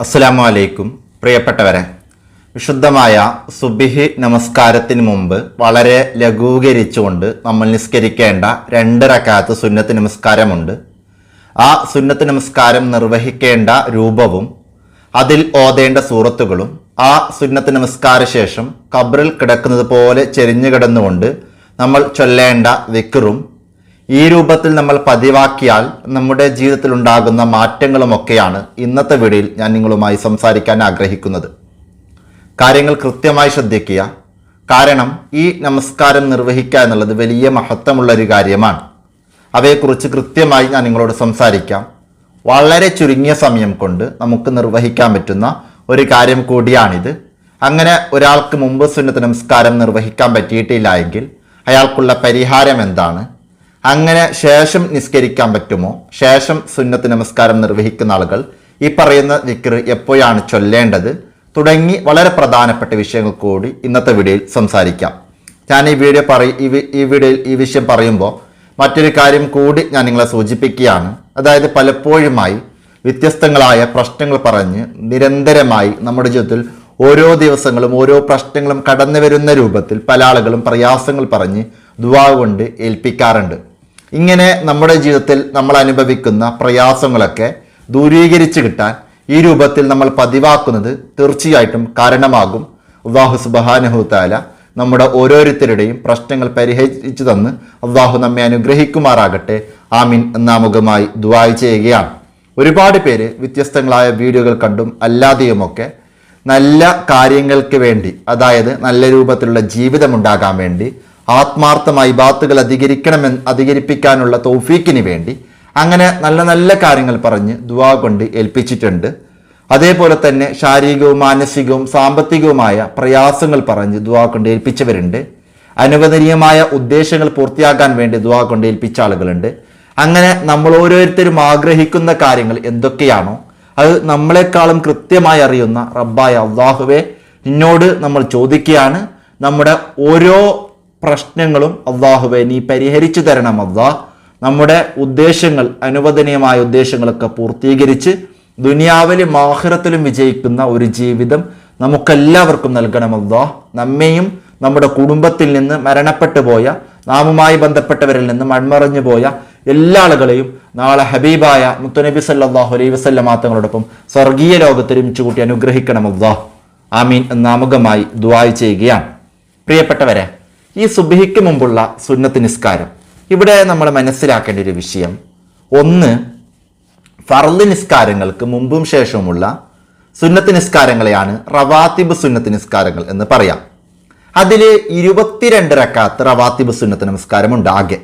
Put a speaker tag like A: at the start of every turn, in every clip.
A: അസ്സലാമു അലൈക്കും പ്രിയപ്പെട്ടവരെ വിശുദ്ധമായ സുബിഹി നമസ്കാരത്തിന് മുമ്പ് വളരെ ലഘൂകരിച്ചുകൊണ്ട് നമ്മൾ നിസ്കരിക്കേണ്ട രണ്ട് റക്കാത്ത് സുന്നത്ത് നമസ്കാരമുണ്ട്. ആ സുന്നത്ത് നമസ്കാരം നിർവഹിക്കേണ്ട രൂപവും അതിൽ ഓതേണ്ട സൂറത്തുകളും ആ സുന്നത്ത് നമസ്കാര ശേഷം കബറിൽ കിടക്കുന്നത് പോലെ ചെരിഞ്ഞു കിടന്നുകൊണ്ട് നമ്മൾ ചൊല്ലേണ്ട വിക്കറും ഈ രൂപത്തിൽ നമ്മൾ പതിവാക്കിയാൽ നമ്മുടെ ജീവിതത്തിൽ ഉണ്ടാകുന്ന മാറ്റങ്ങളുമൊക്കെയാണ് ഇന്നത്തെ വീഡിയോയിൽ ഞാൻ നിങ്ങളുമായി സംസാരിക്കാൻ ആഗ്രഹിക്കുന്നത്. കാര്യങ്ങൾ കൃത്യമായി ശ്രദ്ധിക്കുക. കാരണം ഈ നമസ്കാരം നിർവഹിക്കുക എന്നുള്ളത് വലിയ മഹത്വമുള്ള ഒരു കാര്യമാണ്. അവയെക്കുറിച്ച് കൃത്യമായി ഞാൻ നിങ്ങളോട് സംസാരിക്കാം. വളരെ ചുരുങ്ങിയ സമയം കൊണ്ട് നമുക്ക് നിർവഹിക്കാൻ പറ്റുന്ന ഒരു കാര്യം കൂടിയാണിത്. അങ്ങനെ ഒരാൾക്ക് മുമ്പ് സുന്നത്ത് നമസ്കാരം നിർവഹിക്കാൻ പറ്റിയിട്ടില്ല എങ്കിൽ അയാൾക്കുള്ള പരിഹാരം എന്താണ്? അങ്ങനെ ശേഷം നിസ്കരിക്കാൻ പറ്റുമോ? ശേഷം സുന്നത്ത് നമസ്കാരം നിർവഹിക്കുന്ന ആളുകൾ ഈ പറയുന്ന വിക്ർ എപ്പോഴാണ് ചൊല്ലേണ്ടത്? തുടങ്ങി വളരെ പ്രധാനപ്പെട്ട വിഷയങ്ങൾ കൂടി ഇന്നത്തെ വീഡിയോയിൽ സംസാരിക്കാം. ഞാൻ ഈ വീഡിയോ പറ ഈ വീഡിയോയിൽ ഈ വിഷയം പറയുമ്പോൾ മറ്റൊരു കാര്യം കൂടി ഞാൻ നിങ്ങളെ സൂചിപ്പിക്കുകയാണ്. അതായത് പലപ്പോഴുമായി വ്യത്യസ്തങ്ങളായ പ്രശ്നങ്ങൾ പറഞ്ഞ് നിരന്തരമായി നമ്മുടെ ജീവിതത്തിൽ ഓരോ ദിവസങ്ങളും ഓരോ പ്രശ്നങ്ങളും കടന്നു വരുന്ന രൂപത്തിൽ പല ആളുകളും പ്രയാസങ്ങൾ പറഞ്ഞ് ദുവാ കൊണ്ട് ഏൽപ്പിക്കാറുണ്ട്. ഇങ്ങനെ നമ്മുടെ ജീവിതത്തിൽ നമ്മൾ അനുഭവിക്കുന്ന പ്രയാസങ്ങളൊക്കെ ദൂരീകരിച്ച് കിട്ടാൻ ഈ രൂപത്തിൽ നമ്മൾ പതിവാക്കുന്നത് തീർച്ചയായിട്ടും കാരണമാകും. അള്ളാഹു സുബാനഹു താല നമ്മുടെ ഓരോരുത്തരുടെയും പ്രശ്നങ്ങൾ പരിഹരിച്ചു തന്ന് അള്ളാഹു നമ്മെ അനുഗ്രഹിക്കുമാറാകട്ടെ. ആമീൻ. എന്നാമുഖമായി ദുബായ് ചെയ്യുകയാണ്. ഒരുപാട് പേര് വ്യത്യസ്തങ്ങളായ വീഡിയോകൾ കണ്ടും അല്ലാതെയുമൊക്കെ നല്ല കാര്യങ്ങൾക്ക് വേണ്ടി അതായത് നല്ല രൂപത്തിലുള്ള ജീവിതമുണ്ടാകാൻ വേണ്ടി ആത്മാർത്ഥമായി ബാത്തുകൾ അധികരിക്കണമെന്ന് അധികരിപ്പിക്കാനുള്ള തൗഫീക്കിന് വേണ്ടി അങ്ങനെ നല്ല നല്ല കാര്യങ്ങൾ പറഞ്ഞ് ദുവാ കൊണ്ട് ഏൽപ്പിച്ചിട്ടുണ്ട്. അതേപോലെ തന്നെ ശാരീരികവും മാനസികവും സാമ്പത്തികവുമായ പ്രയാസങ്ങൾ പറഞ്ഞ് ദുവാ കൊണ്ട് ഏൽപ്പിച്ചവരുണ്ട്. അനുവദനീയമായ ഉദ്ദേശങ്ങൾ പൂർത്തിയാക്കാൻ വേണ്ടി ദുവാ കൊണ്ട് ഏൽപ്പിച്ച ആളുകളുണ്ട്. അങ്ങനെ നമ്മൾ ഓരോരുത്തരും ആഗ്രഹിക്കുന്ന കാര്യങ്ങൾ എന്തൊക്കെയാണോ അത് നമ്മളെക്കാളും കൃത്യമായി അറിയുന്ന റബ്ബായ അള്ളാഹുവെ നിന്നോട് നമ്മൾ ചോദിക്കുകയാണ്. നമ്മുടെ ഓരോ പ്രശ്നങ്ങളും അള്ളാഹുവെ നീ പരിഹരിച്ചു തരണം അള്ളാ. നമ്മുടെ ഉദ്ദേശങ്ങൾ അനുവദനീയമായ ഉദ്ദേശങ്ങളൊക്കെ പൂർത്തീകരിച്ച് ദുനിയാവിലും ആഹ്റത്തിലും വിജയിക്കുന്ന ഒരു ജീവിതം നമുക്കെല്ലാവർക്കും നൽകണം നൽകണമല്ലോ നമ്മെയും നമ്മുടെ കുടുംബത്തിൽ നിന്ന് മരണപ്പെട്ടു പോയ നാമുമായി ബന്ധപ്പെട്ടവരിൽ നിന്ന് മൺമറഞ്ഞു പോയ എല്ലാ ആളുകളെയും നാളെ ഹബീബായ മുത്തുനബി സല്ലാഹു അലൈ വസ്ല്ല മാത്തങ്ങളോടൊപ്പം സ്വർഗീയ ലോകത്ത് ഒരുമിച്ച് കൂട്ടി അനുഗ്രഹിക്കണമല്ലോ ആമീൻ എന്നാമുഖമായി ദുവായി ചെയ്യുകയാണ്. പ്രിയപ്പെട്ടവരെ ഈ സുബിഹിക്ക് മുമ്പുള്ള സുന്നത്ത് നിസ്കാരം. ഇവിടെ നമ്മൾ മനസ്സിലാക്കേണ്ട ഒരു വിഷയം. ഒന്ന് ഫർദ് നിസ്കാരങ്ങൾക്ക് മുമ്പും ശേഷവുമുള്ള സുന്നത്ത് നിസ്കാരങ്ങളെയാണ് റവാത്തിബ് സുന്നത്ത് നിസ്കാരങ്ങൾ എന്ന് പറയാം. അതിൽ ഇരുപത്തിരണ്ട് റക്കാത്ത് റവാത്തിബ് സുന്നത്ത് നമസ്കാരമുണ്ട് ആകെ.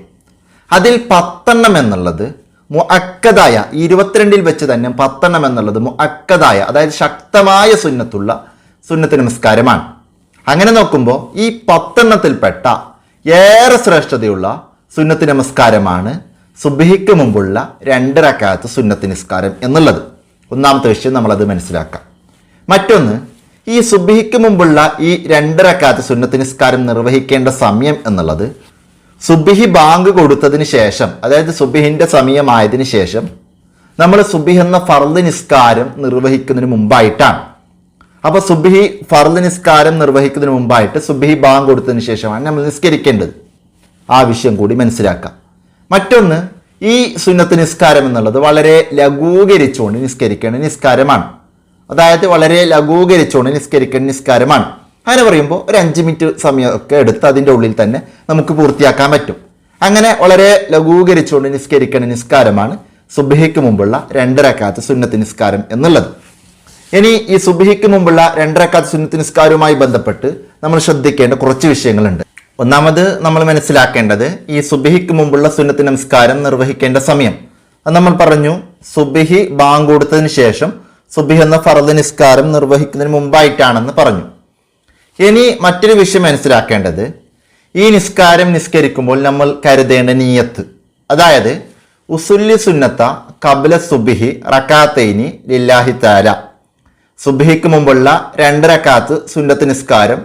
A: അതിൽ പത്തെണ്ണം എന്നുള്ളത് മുഅക്കദായ ഈ ഇരുപത്തിരണ്ടിൽ വെച്ച് തന്നെ പത്തെണ്ണം എന്നുള്ളത് മുഅക്കദായ അതായത് ശക്തമായ സുന്നത്തുള്ള സുന്നത്ത് നമസ്കാരമാണ്. അങ്ങനെ നോക്കുമ്പോൾ ഈ പത്തെണ്ണത്തിൽപ്പെട്ട ഏറെ ശ്രേഷ്ഠതയുള്ള സുന്നത്ത് നമസ്കാരമാണ് സുബിഹിക്ക് മുമ്പുള്ള രണ്ട് റക്കാത്ത് സുന്നത്ത് നിസ്കാരം എന്നുള്ളത്. ഒന്നാമത്തെ വിഷയം നമ്മളത് മനസ്സിലാക്കാം. മറ്റൊന്ന് ഈ സുബിഹിക്ക് മുമ്പുള്ള ഈ രണ്ട് റക്കാത്ത് സുന്നത്ത് നിസ്കാരം നിർവഹിക്കേണ്ട സമയം എന്നുള്ളത് സുബിഹി ബാങ്ക് കൊടുത്തതിന് ശേഷം അതായത് സുബിഹിന്റെ സമയമായതിനു ശേഷം നമ്മൾ സുബിഹ് എന്ന ഫർദ് നിസ്കാരം നിർവഹിക്കുന്നതിന് മുമ്പായിട്ടാണ്. അപ്പൊ സുബ്ഹി ഫർദ് നിസ്കാരം നിർവഹിക്കുന്നതിന് മുമ്പായിട്ട് സുബ്ഹി ബാങ്ക് കൊടുത്തതിന് ശേഷമാണ് നമ്മൾ നിസ്കരിക്കേണ്ടത്. ആ വിഷയം കൂടി മനസ്സിലാക്കാം. മറ്റൊന്ന് ഈ സുന്നത്ത് നിസ്കാരം എന്നുള്ളത് വളരെ ലഘൂകരിച്ചുകൊണ്ട് നിസ്കരിക്കേണ്ട നിസ്കാരമാണ്. അതായത് വളരെ ലഘൂകരിച്ചുകൊണ്ട് നിസ്കരിക്കേണ്ട നിസ്കാരമാണ്. അങ്ങനെ പറയുമ്പോൾ ഒരു അഞ്ച് മിനിറ്റ് സമയമൊക്കെ എടുത്ത് അതിന്റെ ഉള്ളിൽ തന്നെ നമുക്ക് പൂർത്തിയാക്കാൻ പറ്റും. അങ്ങനെ വളരെ ലഘൂകരിച്ചുകൊണ്ട് നിസ്കരിക്കേണ്ട നിസ്കാരമാണ് സുബഹയ്ക്ക് മുമ്പുള്ള രണ്ടരക്കാത്ത സുന്നത്ത് നിസ്കാരം എന്നുള്ളത്. ഇനി ഈ സുബിഹിക്ക് മുമ്പുള്ള രണ്ടരക്കാത്ത സുന്നത്ത് നിസ്കാരവുമായി ബന്ധപ്പെട്ട് നമ്മൾ ശ്രദ്ധിക്കേണ്ട കുറച്ച് വിഷയങ്ങളുണ്ട്. ഒന്നാമത് നമ്മൾ മനസ്സിലാക്കേണ്ടത് ഈ സുബിഹിക്ക് മുമ്പുള്ള സുന്നത്ത് നമസ്കാരം നിർവഹിക്കേണ്ട സമയം. അത് നമ്മൾ പറഞ്ഞു സുബിഹി ബാങ്ക് കൊടുത്തതിന് ശേഷം സുബിഹ് എന്ന ഫറദ് നിസ്കാരം നിർവഹിക്കുന്നതിന് മുമ്പായിട്ടാണെന്ന് പറഞ്ഞു. ഇനി മറ്റൊരു വിഷയം മനസ്സിലാക്കേണ്ടത് ഈ നിസ്കാരം നിസ്കരിക്കുമ്പോൾ നമ്മൾ കരുതേണ്ട നീയത്ത്. അതായത് ഉസുല്ലി സുന്നത്ത കബല സുബിഹി റക്കാത്തൈനി ലില്ലാഹി താല സുബഹിക്ക് മുമ്പുള്ള രണ്ടരക്കാത്ത് സുന്നത്ത് നിസ്കാരം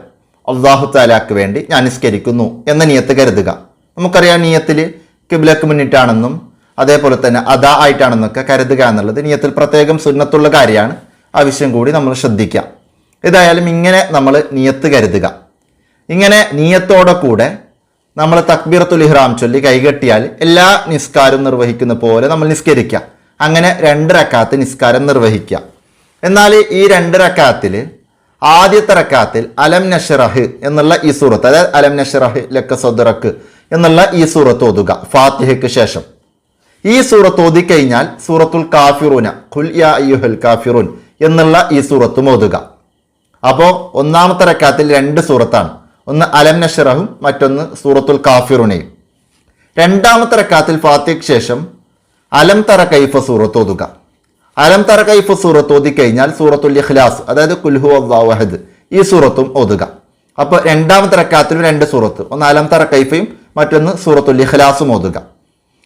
A: അള്ളാഹു താലാക്ക് വേണ്ടി ഞാൻ നിസ്കരിക്കുന്നു എന്ന നിയത്ത് കരുതുക. നമുക്കറിയാം നിയത്തിൽ കിബിലക്ക് മുന്നിട്ടാണെന്നും അതേപോലെ തന്നെ അദാ ആയിട്ടാണെന്നൊക്കെ കരുതുക എന്നുള്ളത് നിയത്തിൽ പ്രത്യേകം സുന്നത്തുള്ള കാര്യമാണ്. ആ വിഷയം കൂടി നമ്മൾ ശ്രദ്ധിക്കാം ഏതായാലും ഇങ്ങനെ നമ്മൾ നിയത്ത് കരുതുക. ഇങ്ങനെ നിയത്തോടെ കൂടെ നമ്മൾ തക്ബീറത്തുൽ ഇഹ്റാം ചൊല്ലി കൈകെട്ടിയാൽ എല്ലാ നിസ്കാരവും നിർവഹിക്കുന്ന പോലെ നമ്മൾ നിസ്കരിക്കുക. അങ്ങനെ രണ്ട് റക്കാത്ത് നിസ്കാരം നിർവഹിക്കുക. എന്നാൽ ഈ രണ്ട് റക്കാത്തിൽ ആദ്യത്തെ റക്കാത്തിൽ അലം നഷറഹ് എന്നുള്ള ഈ സൂറത്ത് അതായത് അലം നഷറഹ് ലക്ക സൊദറക്ക് എന്നുള്ള ഈ സൂറത്ത് ഓതുക ഫാത്തിഹയ്ക്ക് ശേഷം. ഈ സൂറത്ത് ഓതിക്കഴിഞ്ഞാൽ സൂറത്തുൽ കാഫിറൂന ഖുൽ യാ അയ്യുഹൽ കാഫിറൂൻ എന്നുള്ള ഈ സൂറത്തും ഓതുക. അപ്പോൾ ഒന്നാമത്തെ റക്കാത്തിൽ രണ്ട് സൂറത്താണ് ഒന്ന് അലം നഷറഹും മറ്റൊന്ന് സൂറത്തുൽ കാഫിറുനയും. രണ്ടാമത്തെ റക്കാത്തിൽ ഫാത്തിഹയ്ക്ക് ശേഷം അലം തറ കൈഫ സൂറത്ത് ഓതുക. അലം തറ കൈഫ സൂറത്ത് ഓതിക്കഴിഞ്ഞാൽ സൂറത്തുൽ ഇഖ്ലാസ് അതായത് കുൽഹു അള്ളാഹദ് ഈ സൂറത്തും ഓതുക. അപ്പോൾ രണ്ടാമത്തെ റക്കാത്തിലും രണ്ട് സൂറത്ത് ഒന്ന് അലം തറ കൈഫയും മറ്റൊന്ന് സൂറത്തുൽ ഇഖ്ലാസും ഓതുക.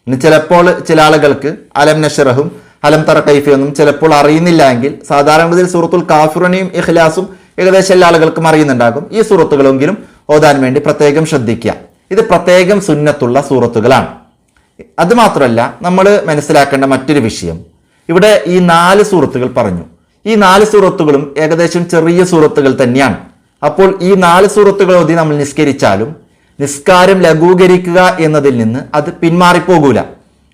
A: ഇനി ചിലപ്പോൾ ചില ആളുകൾക്ക് അലം നഷറഹും അലം തറ കൈഫയൊന്നും ചിലപ്പോൾ അറിയുന്നില്ല എങ്കിൽ സാധാരണഗതിയിൽ സൂറത്തുൽ കാഫുറനെയും ഇഖ്ലാസും ഏകദേശം എല്ലാ ആളുകൾക്കും അറിയുന്നുണ്ടാകും. ഈ സൂറത്തുകളെങ്കിലും ഓതാൻ വേണ്ടി പ്രത്യേകം ശ്രദ്ധിക്കുക. ഇത് പ്രത്യേകം സുന്നത്തുള്ള സൂറത്തുകളാണ്. അതുമാത്രമല്ല നമ്മൾ മനസ്സിലാക്കേണ്ട മറ്റൊരു വിഷയം. ഇവിടെ ഈ നാല് സൂറത്തുകൾ പറഞ്ഞു. ഈ നാല് സൂറത്തുകളും ഏകദേശം ചെറിയ സൂറത്തുകൾ തന്നെയാണ്. അപ്പോൾ ഈ നാല് സൂറത്തുകൾ ഓതി നമ്മൾ നിസ്കരിച്ചാലും നിസ്കാരം ലഘൂകരിക്കുക എന്നതിൽ നിന്ന് അത് പിന്മാറിപ്പോകൂല.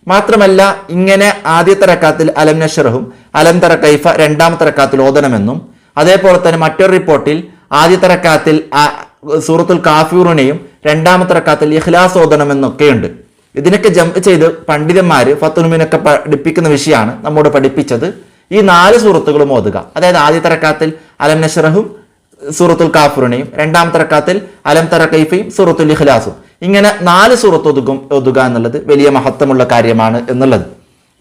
A: മാത്രമല്ല ഇങ്ങനെ ആദ്യത്തെ റക്കാത്തിൽ അലം നഷറഹും അലം തറ കൈഫ രണ്ടാമത്തെ റക്കാത്തിൽ ഓതണമെന്നും അതേപോലെ തന്നെ മറ്റൊരു റിപ്പോർട്ടിൽ ആദ്യത്തെ റക്കാത്തിൽ സൂറത്തുൽ കാഫിറിനെയും രണ്ടാമത്തെ റക്കാത്തിൽ ഇഖ്ലാസ് ഓതണമെന്നൊക്കെയുണ്ട്. ഇതിനൊക്കെ ജംപ് ചെയ്ത് പണ്ഡിതന്മാർ ഫത്തുനുമിനൊക്കെ പഠിപ്പിക്കുന്ന വിഷയമാണ് നമ്മോട് പഠിപ്പിച്ചത്. ഈ നാല് സൂറത്തുകളും ഓതുക. അതായത് ആദ്യ റക്കാത്തിൽ അലം നഷറഹും സൂറത്തുൽ കാഫുറിനെയും രണ്ടാമത്തെ റക്കാത്തിൽ അലം തറ കൈഫയും സൂറത്തുൽ ഇഖ്ലാസും. ഇങ്ങനെ നാല് സൂറത്ത് ഒതുക്കും ഒതുക എന്നുള്ളത് വലിയ മഹത്വമുള്ള കാര്യമാണ് എന്നുള്ളത്.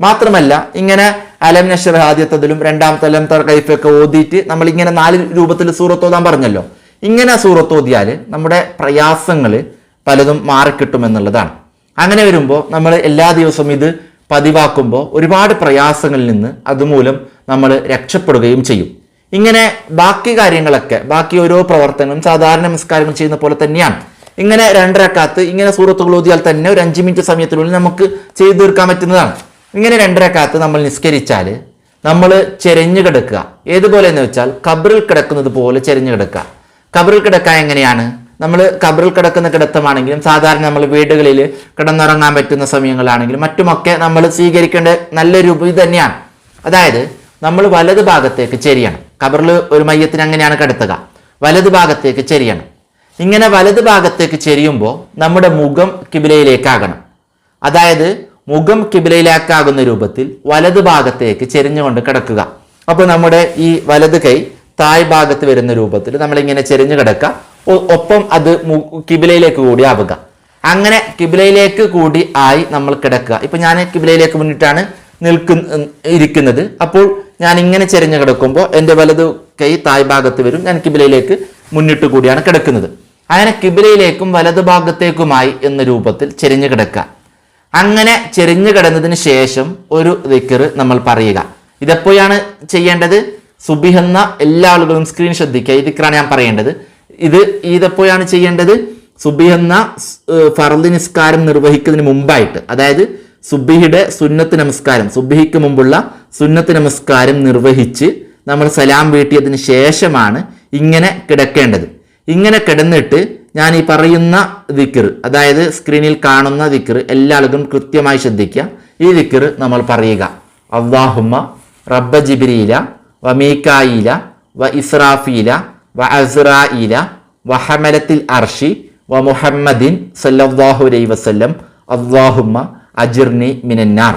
A: മാത്രമല്ല ഇങ്ങനെ അലം നഷർ ആദ്യത്തതിലും രണ്ടാമത്തെ അലം തർ കൈഫൊക്കെ ഓതിയിട്ട് നമ്മൾ ഇങ്ങനെ നാല് രൂപത്തിൽ സൂറത്ത് ഓതാൻ പറഞ്ഞല്ലോ. ഇങ്ങനെ സൂറത്ത് ഓതിയാൽ നമ്മുടെ പ്രയാസങ്ങൾ പലതും മാറിക്കിട്ടുമെന്നുള്ളതാണ്. അങ്ങനെ വരുമ്പോൾ നമ്മൾ എല്ലാ ദിവസവും ഇത് പതിവാക്കുമ്പോൾ ഒരുപാട് പ്രയാസങ്ങളിൽ നിന്ന് അതുമൂലം നമ്മൾ രക്ഷപ്പെടുകയും ചെയ്യും. ഇങ്ങനെ ബാക്കി കാര്യങ്ങളൊക്കെ ബാക്കി ഓരോ പ്രവർത്തനങ്ങളും സാധാരണ നമസ്കാരങ്ങൾ ചെയ്യുന്ന പോലെ തന്നെയാണ്. ഇങ്ങനെ രണ്ടരക്കാത്ത് ഇങ്ങനെ സൂറത്തുകൾ ഓതിയാൽ തന്നെ ഒരു അഞ്ച് മിനിറ്റ് സമയത്തിനുള്ളിൽ നമുക്ക് ചെയ്തു തീർക്കാൻ പറ്റുന്നതാണ്. ഇങ്ങനെ രണ്ടരക്കാത്ത് നമ്മൾ നിസ്കരിച്ചാൽ നമ്മൾ ചെരഞ്ഞു കിടക്കുക. ഏതുപോലെ എന്ന് വെച്ചാൽ കബറിൽ കിടക്കുന്നത് പോലെ ചെരഞ്ഞു കിടക്കുക. കബറിൽ കിടക്കാൻ എങ്ങനെയാണ്? നമ്മൾ കബറിൽ കിടക്കുന്ന കിടത്തമാണെങ്കിലും സാധാരണ നമ്മൾ വീടുകളിൽ കിടന്നുറങ്ങാൻ പറ്റുന്ന സമയങ്ങളാണെങ്കിലും മറ്റുമൊക്കെ നമ്മൾ സ്വീകരിക്കേണ്ട നല്ലൊരു ഇത് തന്നെയാണ്. അതായത് നമ്മൾ വലത് ഭാഗത്തേക്ക് ചെരിയണം. കബറിൽ ഒരു മയ്യത്തിന് അങ്ങനെയാണ് കിടത്തുക. വലത് ഭാഗത്തേക്ക് ചെരിയണം. ഇങ്ങനെ വലത് ഭാഗത്തേക്ക് ചെരിയുമ്പോൾ നമ്മുടെ മുഖം കിബിലയിലേക്കാകണം. അതായത് മുഖം കിബിലയിലേക്കാകുന്ന രൂപത്തിൽ വലത് ഭാഗത്തേക്ക് ചെരിഞ്ഞുകൊണ്ട് കിടക്കുക. അപ്പോൾ നമ്മുടെ ഈ വലത് കൈ തായ് ഭാഗത്ത് വരുന്ന രൂപത്തിൽ നമ്മളിങ്ങനെ ചെരിഞ്ഞു കിടക്കുക. ഒപ്പം അത് കിബിലയിലേക്ക് കൂടി ആവുക. അങ്ങനെ കിബിലയിലേക്ക് കൂടി ആയി നമ്മൾ കിടക്കുക. ഇപ്പൊ ഞാൻ കിബിലയിലേക്ക് മുന്നിട്ടാണ് നിൽക്കുന്ന ഇരിക്കുന്നത്. അപ്പോൾ ഞാൻ ഇങ്ങനെ ചെരിഞ്ഞു കിടക്കുമ്പോൾ എന്റെ വലത് കൈ തായ് ഭാഗത്ത് വരും. ഞാൻ കിബിലയിലേക്ക് മുന്നിട്ട് കൂടിയാണ് കിടക്കുന്നത്. അങ്ങനെ കിബിലയിലേക്കും വലതു ഭാഗത്തേക്കുമായി എന്ന രൂപത്തിൽ ചെരിഞ്ഞു കിടക്കുക. അങ്ങനെ ചെരിഞ്ഞു കിടന്നതിന് ശേഷം ഒരു ദിക്കറ് നമ്മൾ പറയുക. ഇതെപ്പോഴാണ് ചെയ്യേണ്ടത്? സുബിഹെന്ന എല്ലാ ആളുകളും സ്ക്രീൻ ശ്രദ്ധിക്കുക. ഈ ഞാൻ പറയേണ്ടത്. ഇത് ഇതെപ്പോഴാണ് ചെയ്യേണ്ടത്? സുബി എന്ന ഫർദ് നിസ്കാരം നിർവഹിക്കുന്നതിന് മുമ്പായിട്ട്. അതായത് സുബിഹിയുടെ സുന്നത്ത് നമസ്കാരം സുബിഹിക്ക് മുമ്പുള്ള സുന്നത്ത് നമസ്കാരം നിർവഹിച്ച് നമ്മൾ സലാം വീട്ടിയതിന് ശേഷമാണ് ഇങ്ങനെ കിടക്കേണ്ടത്. ഇങ്ങനെ കിടന്നിട്ട് ഞാൻ ഈ പറയുന്ന ദിക്കർ അതായത് സ്ക്രീനിൽ കാണുന്ന ദിക്കർ എല്ലാ ആളുകളും കൃത്യമായി ശ്രദ്ധിക്കുക. ഈ ദിക്കർ നമ്മൾ പറയുക. അള്ളാഹുമ്മ റബ്ബ ജിബിരിയില വ മീക്കായില വ ഇസ്രാഫീല വ അസ്രായില വ ഹമലത്തിൽ അർഷി വ മുഹമ്മദിൻ അലൈഹി വസല്ലം അള്ളാഹുമ്മ അജിർനി മിനന്നാർ.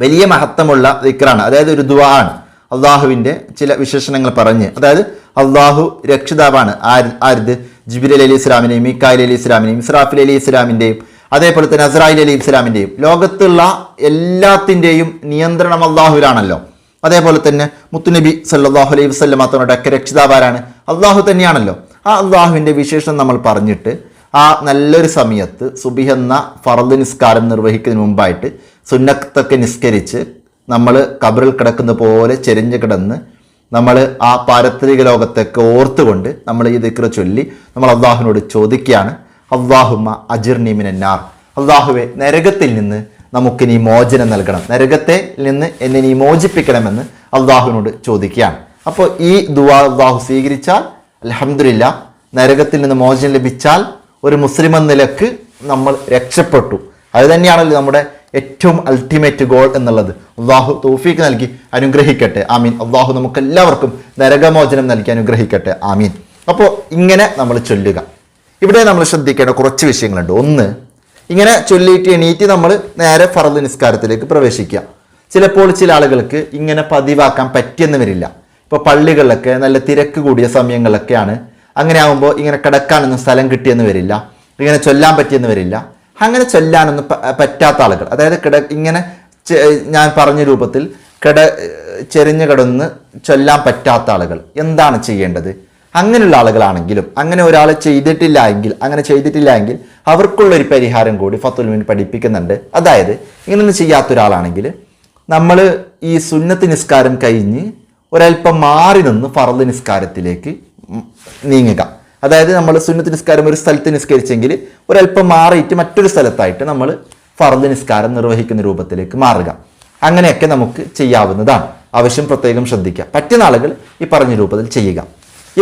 A: വലിയ മഹത്വമുള്ള ദിക്റാണ്. അതായത് ഒരു ദുവാ ആണ് അള്ളാഹുവിന്റെ ചില വിശേഷണങ്ങൾ പറഞ്ഞ്. അതായത് അള്ളാഹു രക്ഷിതാവാണ്. ആര് ആരുത്? ജിബിൽ അലി ഇസ്ലാമിനെയും മീക്കായിൽ അലി ഇസ്ലാമിനെയും ഇസ്രാഫിൽ അലി ഇസ്ലാമിന്റെയും അതേപോലെ തന്നെ അസ്രായിൽ അലി ഇസ്ലാമിന്റെയും. ലോകത്തുള്ള എല്ലാത്തിന്റെയും നിയന്ത്രണം അള്ളാഹുവിലാണല്ലോ അതേപോലെ തന്നെ മുത്തുനബി സല്ലാഹു അലൈഹി വസ്ലം ഒക്കെ രക്ഷിതാവാരാണ് അള്ളാഹു തന്നെയാണല്ലോ. ആ അള്ളാഹുവിന്റെ വിശേഷം നമ്മൾ പറഞ്ഞിട്ട് ആ നല്ലൊരു സമയത്ത് സുബിഹ് എന്ന ഫറദ് നിസ്കാരം നിർവഹിക്കുന്നതിന് മുമ്പായിട്ട് സുന്നത്തൊക്കെ നിസ്കരിച്ച് നമ്മൾ കബറിൽ കിടക്കുന്ന പോലെ ചെരിഞ്ഞ് കിടന്ന് നമ്മൾ ആ പാരത്രിക ലോകത്തൊക്കെ ഓർത്തുകൊണ്ട് നമ്മൾ ഈ ദിക്ര ചൊല്ലി നമ്മൾ അള്ളാഹുവിനോട് ചോദിക്കുകയാണ് അള്ളാഹുമ്മ അജിർനിമിനാർ അള്ളാഹുവെ നരകത്തിൽ നിന്ന് നമുക്കിനി മോചനം നൽകണം. നരകത്തെ നിന്ന് എന്നെ നീ മോചിപ്പിക്കണമെന്ന് അള്ളാഹുവിനോട് ചോദിക്കുകയാണ്. അപ്പോൾ ഈ ദുവാ അള്ളാഹു സ്വീകരിച്ചാൽ അലഹമില്ല നരകത്തിൽ നിന്ന് മോചനം ലഭിച്ചാൽ ഒരു മുസ്ലിം എന്ന നിലയ്ക്ക് നമ്മൾ രക്ഷപ്പെട്ടു. അത് തന്നെയാണല്ലോ നമ്മുടെ ഏറ്റവും അൾട്ടിമേറ്റ് ഗോൾ എന്നുള്ളത്. അള്ളാഹു തൗഫീക്ക് നൽകി അനുഗ്രഹിക്കട്ടെ. ആമീൻ. അള്ളാഹു നമുക്ക് എല്ലാവർക്കും നരകമോചനം നൽകി അനുഗ്രഹിക്കട്ടെ. ആമീൻ. അപ്പോൾ ഇങ്ങനെ നമ്മൾ ചൊല്ലുക. ഇവിടെ നമ്മൾ ശ്രദ്ധിക്കേണ്ട കുറച്ച് വിഷയങ്ങളുണ്ട്. ഒന്ന് ഇങ്ങനെ ചൊല്ലിയിട്ട് എണീറ്റ് നമ്മൾ നേരെ ഫറദ് നിസ്കാരത്തിലേക്ക് പ്രവേശിക്കുക. ചിലപ്പോൾ ചില ആളുകൾക്ക് ഇങ്ങനെ പതിവാക്കാൻ പറ്റിയെന്ന് വരില്ല. ഇപ്പോൾ പള്ളികളിലൊക്കെ നല്ല തിരക്ക് കൂടിയ സമയങ്ങളിലൊക്കെയാണ്. അങ്ങനെ ആകുമ്പോൾ ഇങ്ങനെ കിടക്കാനൊന്നും സ്ഥലം കിട്ടിയെന്ന് വരില്ല. ഇങ്ങനെ ചൊല്ലാൻ പറ്റിയെന്ന് വരില്ല. അങ്ങനെ ചൊല്ലാനൊന്നും പറ്റാത്ത ആളുകൾ. അതായത് കിട ഇങ്ങനെ ഞാൻ പറഞ്ഞ രൂപത്തിൽ കിട ചെരിഞ്ഞു കിടന്ന് ചൊല്ലാൻ പറ്റാത്ത ആളുകൾ. എന്താണ് ചെയ്യേണ്ടത്? അങ്ങനെയുള്ള ആളുകളാണെങ്കിലും അങ്ങനെ ഒരാൾ ചെയ്തിട്ടില്ല എങ്കിൽ അങ്ങനെ ചെയ്തിട്ടില്ല എങ്കിൽ അവർക്കുള്ളൊരു പരിഹാരം കൂടി ഫത്തുൽമീൻ പഠിപ്പിക്കുന്നുണ്ട്. അതായത് ഇങ്ങനൊന്നും ചെയ്യാത്ത ഒരാളാണെങ്കിൽ നമ്മൾ ഈ സുന്നത്ത് നിസ്കാരം കഴിഞ്ഞ് ഒരല്പം മാറി നിന്ന് ഫറദ് നിസ്കാരത്തിലേക്ക് നീങ്ങുക. അതായത് നമ്മൾ സുന്നത്ത് നിസ്കാരം ഒരു സ്ഥലത്ത് നിസ്കരിച്ചെങ്കിൽ ഒരല്പം മാറിയിട്ട് മറ്റൊരു സ്ഥലത്തായിട്ട് നമ്മൾ ഫറദ് നിസ്കാരം നിർവഹിക്കുന്ന രൂപത്തിലേക്ക് മാറുക. അങ്ങനെയൊക്കെ നമുക്ക് ചെയ്യാവുന്നതാണ്. ആവശ്യം പ്രത്യേകം ശ്രദ്ധിക്കുക. പറ്റുന്ന ആളുകൾ ഈ പറഞ്ഞ രൂപത്തിൽ ചെയ്യുക.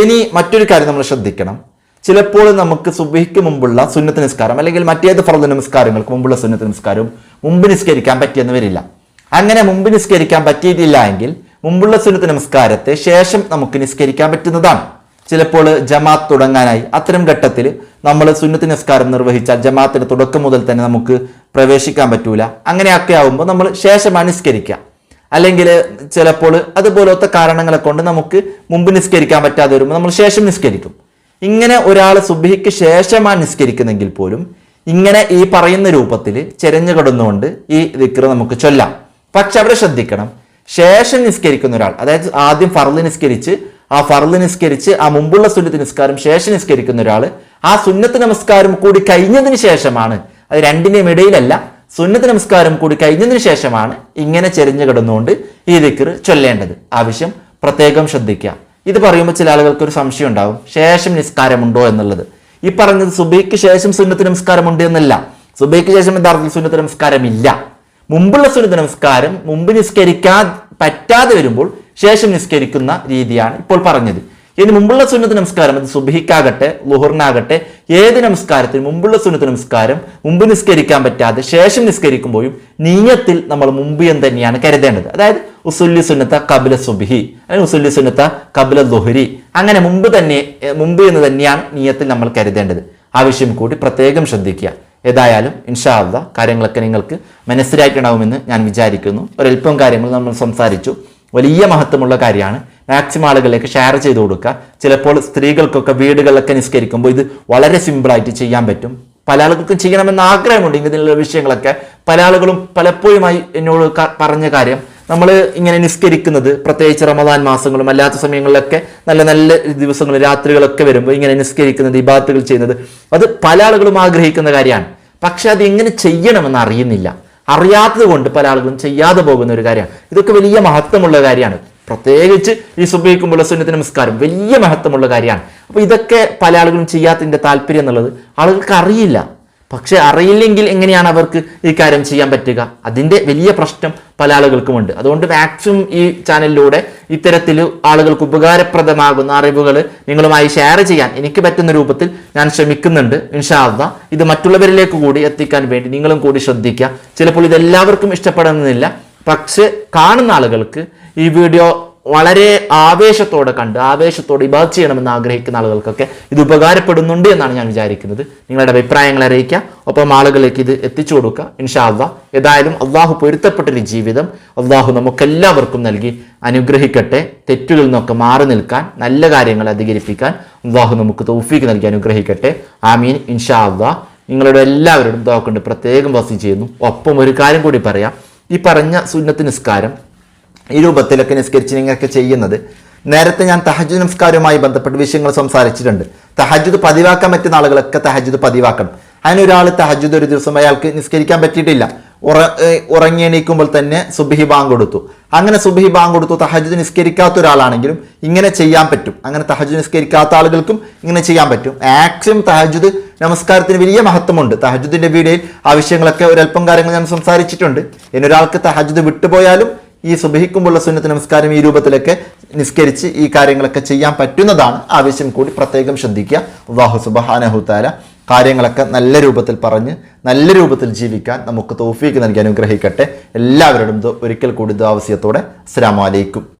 A: ഇനി മറ്റൊരു കാര്യം നമ്മൾ ശ്രദ്ധിക്കണം. ചിലപ്പോൾ നമുക്ക് സുബഹിക്ക് മുമ്പുള്ള സുന്നത്ത് നിസ്കാരം അല്ലെങ്കിൽ മറ്റേത് ഫറദ് നമസ്കാരങ്ങൾക്ക് മുമ്പുള്ള സുന്നത്ത് നിസ്കാരവും മുമ്പ് നിസ്കരിക്കാൻ പറ്റിയെന്ന് വരില്ല. അങ്ങനെ മുമ്പ് നിസ്കരിക്കാൻ പറ്റിയിട്ടില്ല എങ്കിൽ മുമ്പുള്ള സുന്നത്ത് നമസ്കാരത്തെ ശേഷം നമുക്ക് നിസ്കരിക്കാൻ പറ്റുന്നതാണ്. ചിലപ്പോൾ ജമാത്ത് തുടങ്ങാനായി അത്തരം ഘട്ടത്തിൽ നമ്മൾ സുന്നത്ത് നിസ്കാരം നിർവഹിച്ചാൽ ജമാത്തിന് തുടക്കം മുതൽ തന്നെ നമുക്ക് പ്രവേശിക്കാൻ പറ്റൂല. അങ്ങനെയൊക്കെ ആവുമ്പോൾ നമ്മൾ ശേഷമാണ് നിസ്കരിക്കുക. അല്ലെങ്കിൽ ചിലപ്പോൾ അതുപോലത്തെ കാരണങ്ങളെ കൊണ്ട് നമുക്ക് മുമ്പ് നിസ്കരിക്കാൻ പറ്റാതെ വരുമ്പോൾ നമ്മൾ ശേഷം നിസ്കരിക്കും. ഇങ്ങനെ ഒരാൾ സുബിഹിക്ക് ശേഷമാണ് നിസ്കരിക്കുന്നെങ്കിൽ പോലും ഇങ്ങനെ ഈ പറയുന്ന രൂപത്തിൽ ചെരഞ്ഞു കിടന്നുകൊണ്ട് ഈ ദിക്ർ നമുക്ക് ചൊല്ലാം. പക്ഷെ അവിടെ ശ്രദ്ധിക്കണം ശേഷം നിസ്കരിക്കുന്ന ഒരാൾ അതായത് ആദ്യം ഫർൾ നിസ്കരിച്ച് ആ ഫർൾ നിസ്കരിച്ച് ആ മുമ്പുള്ള സുന്നത്ത് നിസ്കാരം ശേഷം നിസ്കരിക്കുന്ന ഒരാൾ ആ സുന്നത്ത് നമസ്കാരം കൂടി കഴിഞ്ഞതിന് ശേഷമാണ് അത് രണ്ടിന്റെയും ഇടയിലല്ല സുന്നത്ത് നമസ്കാരം കൂടി കഴിഞ്ഞതിന് ശേഷമാണ് ഇങ്ങനെ ചെരിഞ്ഞു കിടന്നുകൊണ്ട് ഈ ദിക്കർ ചൊല്ലേണ്ടത്. ആവശ്യം പ്രത്യേകം ശ്രദ്ധിക്കുക. ഇത് പറയുമ്പോൾ ചില ആളുകൾക്ക് ഒരു സംശയം ഉണ്ടാവും ശേഷം നിസ്കാരമുണ്ടോ എന്നുള്ളത്. ഈ പറഞ്ഞത് സുബൈക്ക് ശേഷം സുന്നത്ത് നമസ്കാരമുണ്ട് എന്നല്ല. സുബൈക്ക് ശേഷം യഥാർത്ഥത്തിൽ സുന്നത്ത് നമസ്കാരമില്ല. മുമ്പുള്ള സുന്നത്ത് നമസ്കാരം മുമ്പ് നിസ്കരിക്കാൻ പറ്റാതെ വരുമ്പോൾ ശേഷം നിസ്കരിക്കുന്ന രീതിയാണ് ഇപ്പോൾ പറഞ്ഞത്. ഇനി മുമ്പുള്ള സുന്നത്ത് നമസ്കാരം അത് സുബിഹിക്കാകട്ടെ ലുഹറിനാകട്ടെ ഏത് നമസ്കാരത്തിനും മുമ്പുള്ള സുന്നത്ത് നമസ്കാരം മുമ്പ് നിസ്കരിക്കാൻ പറ്റാതെ ശേഷം നിസ്കരിക്കുമ്പോഴും നീയത്തിൽ നമ്മൾ മുമ്പ് എന്ന് തന്നെയാണ് കരുതേണ്ടത്. അതായത് ഉസുല്ലി സുന്നത്ത കബില സുബിഹി അല്ലെങ്കിൽ ഉസുല്ലി സുന്നത്ത കബില ലുഹരി അങ്ങനെ മുമ്പ് തന്നെ മുമ്പ് എന്ന് തന്നെയാണ് നീയത്തിൽ നമ്മൾ കരുതേണ്ടത്. ആവശ്യം കൂടി പ്രത്യേകം ശ്രദ്ധിക്കുക. ഏതായാലും ഇൻഷാ അള്ളാ കാര്യങ്ങളൊക്കെ നിങ്ങൾക്ക് മനസ്സിലായിട്ടുണ്ടാവുമെന്ന് ഞാൻ വിചാരിക്കുന്നു. ഒരല്പം കാര്യങ്ങൾ നമ്മൾ സംസാരിച്ചു. വലിയ മഹത്വമുള്ള കാര്യമാണ്. മാക്സിമം ആളുകളിലേക്ക് ഷെയർ ചെയ്ത് കൊടുക്കുക. ചിലപ്പോൾ സ്ത്രീകൾക്കൊക്കെ വീടുകളിലൊക്കെ നിസ്കരിക്കുമ്പോൾ ഇത് വളരെ സിമ്പിളായിട്ട് ചെയ്യാൻ പറ്റും. പല ആളുകൾക്കും ചെയ്യണമെന്ന് ആഗ്രഹമുണ്ട് ഇങ്ങനെയുള്ള വിഷയങ്ങളൊക്കെ പല ആളുകളും പലപ്പോഴുമായി എന്നോട് പറഞ്ഞ കാര്യം നമ്മൾ ഇങ്ങനെ നിസ്കരിക്കുന്നത് പ്രത്യേകിച്ച് റമദാൻ മാസങ്ങളും അല്ലാത്ത സമയങ്ങളിലൊക്കെ നല്ല നല്ല ദിവസങ്ങൾ രാത്രികളൊക്കെ വരുമ്പോൾ ഇങ്ങനെ നിസ്കരിക്കുന്നത് ഇബാത്തുകൾ ചെയ്യുന്നത്. അത് പല ആളുകളും ആഗ്രഹിക്കുന്ന കാര്യമാണ്. പക്ഷെ അത് എങ്ങനെ ചെയ്യണമെന്ന് അറിയുന്നില്ല. അറിയാത്തത് കൊണ്ട് പല ആളുകളും ചെയ്യാതെ പോകുന്ന ഒരു കാര്യമാണ്. ഇതൊക്കെ വലിയ മഹത്വമുള്ള കാര്യമാണ്. പ്രത്യേകിച്ച് ഈ സുബഹിക്കുമ്പോൾ സുന്നത്ത് നമസ്കാരം വലിയ മഹത്വമുള്ള കാര്യമാണ്. അപ്പോൾ ഇതൊക്കെ പല ആളുകളും ചെയ്യാത്തതിന്റെ താല്പര്യം എന്നുള്ളത് ആളുകൾക്ക് അറിയില്ല. പക്ഷെ അറിയില്ലെങ്കിൽ എങ്ങനെയാണ് അവർക്ക് ഈ കാര്യം ചെയ്യാൻ പറ്റുക? അതിന്റെ വലിയ പ്രശ്നം പല ആളുകൾക്കുമുണ്ട്. അതുകൊണ്ട് മാക്സിമം ഈ ചാനലിലൂടെ ഇത്തരത്തിൽ ആളുകൾക്ക് ഉപകാരപ്രദമാകുന്ന അറിവുകൾ നിങ്ങളുമായി ഷെയർ ചെയ്യാൻ എനിക്ക് പറ്റുന്ന രൂപത്തിൽ ഞാൻ ശ്രമിക്കുന്നുണ്ട്. ഇൻഷാദ ഇത് മറ്റുള്ളവരിലേക്ക് കൂടി എത്തിക്കാൻ വേണ്ടി നിങ്ങളും കൂടി ശ്രദ്ധിക്കുക. ചിലപ്പോൾ ഇത് എല്ലാവർക്കും ഇഷ്ടപ്പെടുന്നില്ല. പക്ഷെ കാണുന്ന ആളുകൾക്ക് ഈ വീഡിയോ വളരെ ആവേശത്തോടെ കണ്ട് ആവേശത്തോടെ ഇബാദ് ചെയ്യണമെന്ന് ആഗ്രഹിക്കുന്ന ആളുകൾക്കൊക്കെ ഇത് ഉപകാരപ്പെടുന്നുണ്ട് എന്നാണ് ഞാൻ വിചാരിക്കുന്നത്. നിങ്ങളുടെ അഭിപ്രായങ്ങൾ അറിയിക്കുക. ഒപ്പം ആളുകളിലേക്ക് ഇത് എത്തിച്ചു കൊടുക്കുക. ഇൻഷാ ഏതായാലും അള്ളാഹു പൊരുത്തപ്പെട്ടൊരു ജീവിതം അള്ളാഹു നമുക്കെല്ലാവർക്കും നൽകി. അനുഗ്രഹിക്കട്ടെ. തെറ്റുകളിൽ നിന്നൊക്കെ മാറി നിൽക്കാൻ നല്ല കാര്യങ്ങൾ അധികരിപ്പിക്കാൻ അള്ളാഹു നമുക്ക് തൗഫീക്ക് നൽകി അനുഗ്രഹിക്കട്ടെ. ആമീൻ. ഇൻഷാ അള്ളാഹ് നിങ്ങളുടെ എല്ലാവരോടും ദോക്കുണ്ട് പ്രത്യേകം വസി ചെയ്യുന്നു. ഒപ്പം ഒരു കാര്യം കൂടി പറയാം. ഈ പറഞ്ഞ സുന്നത്ത് നിസ്കാരം ഈ രൂപത്തിലൊക്കെ നിസ്കരിച്ച് നിങ്ങളൊക്കെ ചെയ്യുന്നത്. നേരത്തെ ഞാൻ തഹജ് നമസ്കാരവുമായി ബന്ധപ്പെട്ട് വിഷയങ്ങൾ സംസാരിച്ചിട്ടുണ്ട്. തഹജുദ് പതിവാക്കാൻ പറ്റുന്ന ആളുകളൊക്കെ തഹജുദ് പതിവാക്കണം. അതിനൊരാൾ തഹജുദ് ഒരു ദിവസം അയാൾക്ക് നിസ്കരിക്കാൻ പറ്റിയിട്ടില്ല. ഉറ ഏഹ് ഉറങ്ങി എണീക്കുമ്പോൾ തന്നെ സുബിഹി ബാങ്ക് കൊടുത്തു. അങ്ങനെ സുബിഹി ബാങ്ക് കൊടുത്തു തഹജുദ് നിസ്കരിക്കാത്ത ഒരാളാണെങ്കിലും ഇങ്ങനെ ചെയ്യാൻ പറ്റും. അങ്ങനെ തഹജുദ് നിസ്കരിക്കാത്ത ആളുകൾക്കും ഇങ്ങനെ ചെയ്യാൻ പറ്റും. മാക്സിമം തഹജുദ് നമസ്കാരത്തിന് വലിയ മഹത്വമുണ്ട്. തഹജുദിന്റെ വീഡിയോയിൽ ആ വിഷയങ്ങളൊക്കെ ഒരല്പം കാര്യങ്ങൾ ഞാൻ സംസാരിച്ചിട്ടുണ്ട്. ഇനി ഒരാൾക്ക് തഹജുദ് വിട്ടുപോയാലും ഈ സുബഹിക്കുമ്പോഴുള്ള സുന്നത്ത് നമസ്കാരം ഈ രൂപത്തിലൊക്കെ നിസ്കരിച്ച് ഈ കാര്യങ്ങളൊക്കെ ചെയ്യാൻ പറ്റുന്നതാണ് ആവശ്യം കൂടി പ്രത്യേകം ശ്രദ്ധിക്കുക. അള്ളാഹു സുബഹാനഹുത്താല കാര്യങ്ങളൊക്കെ നല്ല രൂപത്തിൽ പറഞ്ഞ് നല്ല രൂപത്തിൽ ജീവിക്കാൻ നമുക്ക് തോഫീക്ക് നൽകി അനുഗ്രഹിക്കട്ടെ. എല്ലാവരോടും ഒരിക്കൽ കൂടി ദാവസ്യത്തോടെ അസ്സലാമു അലൈക്കും.